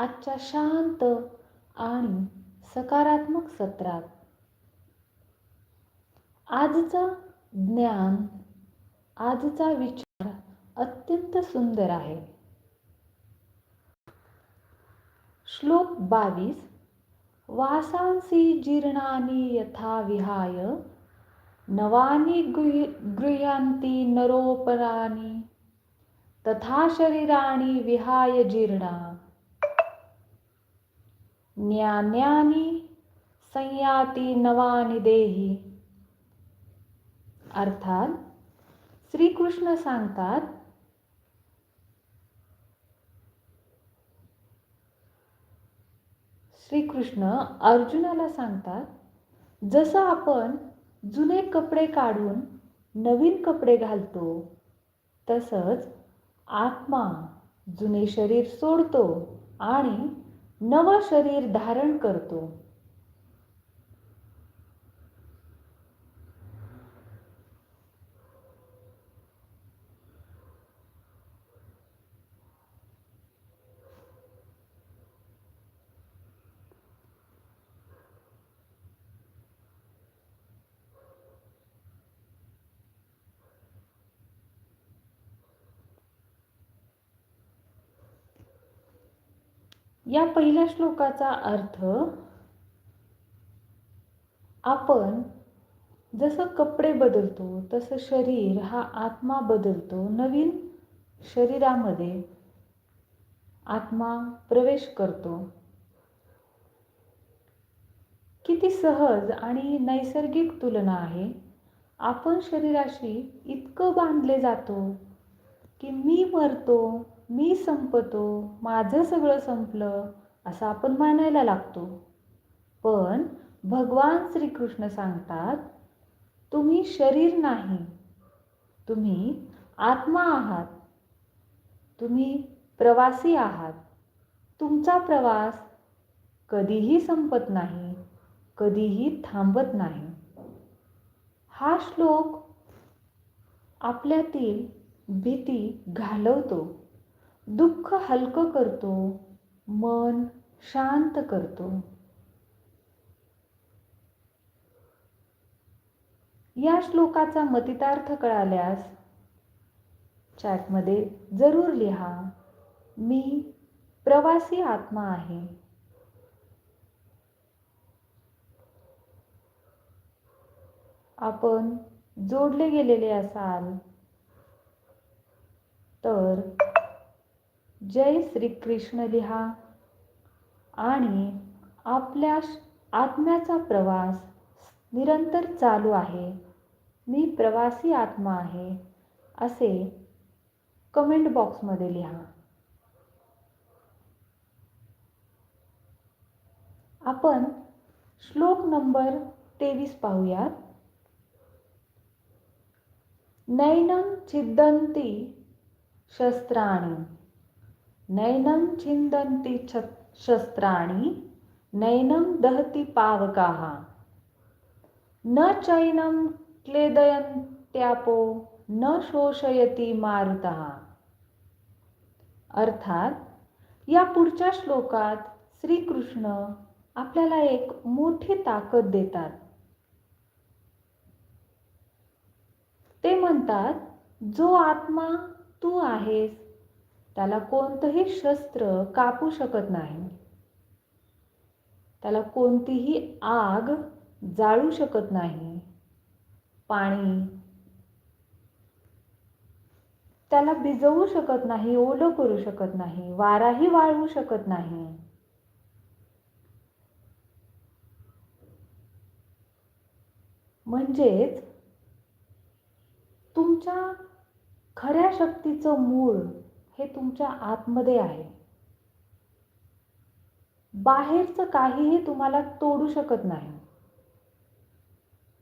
आजच्या शांत आणि सकारात्मक सत्रात. आजचं ज्ञान आजचा विचार अत्यंत सुंदर आहे. श्लोक बावीस वासांसी जीर्णानि यथा विहाय नवानी गृह गृह्यांती नरोपराणि तथा शरीराणि विहाय जीर्णा। ज्ञान्यानी संयाती नवानी देही. अर्थात श्रीकृष्ण सांगतात श्रीकृष्ण अर्जुनाला सांगतात जसं आपण जुने कपडे काढून नवीन कपडे घालतो तसंच आत्मा जुने शरीर सोडतो आणि नवं शरीर धारण करतो. या पहिल्या श्लोकाचा अर्थ आपण जसं कपडे बदलतो तसं शरीर हा आत्मा बदलतो. नवीन शरीरामध्ये आत्मा प्रवेश करतो. किती सहज आणि नैसर्गिक तुलना आहे. आपण शरीराशी इतकं बांधले जातो की मी मरतो मी संपतो माझं सगळं संपलं असं आपण मानायला लागतो. पण भगवान श्रीकृष्ण सांगतात तुम्ही शरीर नाही तुम्ही आत्मा आहात तुम्ही प्रवासी आहात. तुमचा प्रवास कधीही संपत नाही कधीही थांबत नाही. हा श्लोक आपल्यातील भीती घालवतो. दुःख हलकं करतो मन शांत करतो. या श्लोकाचा मतितार्थ कळाल्यास चॅटमध्ये जरूर लिहा मी प्रवासी आत्मा आहे. आपण जोडले गेलेले असाल तर जय श्रीकृष्ण लिहा. आणि आपल्या आत्म्याचा प्रवास निरंतर चालू आहे. मी प्रवासी आत्मा आहे असे कमेंट बॉक्समध्ये लिहा. आपण श्लोक नंबर तेवीस पाहूयात. नैनं छिद्दंती शस्त्राणी. नैनं छिन्दन्ति छ शस्त्राणि नैनं दहति पावकाः। न चैनं क्लेदयन्त्यापो न शोषयती मारुतः। अर्थात या पुढच्या श्लोकात श्रीकृष्ण आपल्याला एक मोठी ताकद देतात. ते म्हणतात जो आत्मा तू आहेस त्याला कोणतंही शस्त्र कापू शकत नाही. त्याला कोणतीही आग जाळू शकत नाही. पाणी त्याला भिजवू शकत नाही ओलं करू शकत नाही वाराही वाळवू शकत नाही. म्हणजेच तुमच्या खऱ्या शक्तीचं मूळ हे तुमच्या आतमध्ये आहे. बाहेरचं काहीही तुम्हाला तोडू शकत नाही.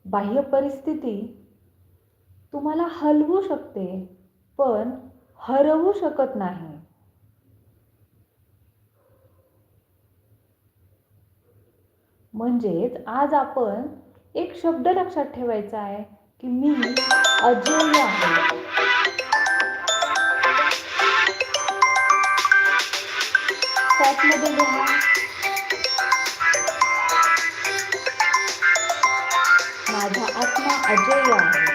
बाह्य परिस्थिती तुम्हाला हलवू शकते पण हरवू शकत नाही. म्हणजेच आज आपण एक शब्द लक्षात ठेवायचा आहे की मी अजय आहे. मध्ये लिहा माझा आत्मा अजय आहे.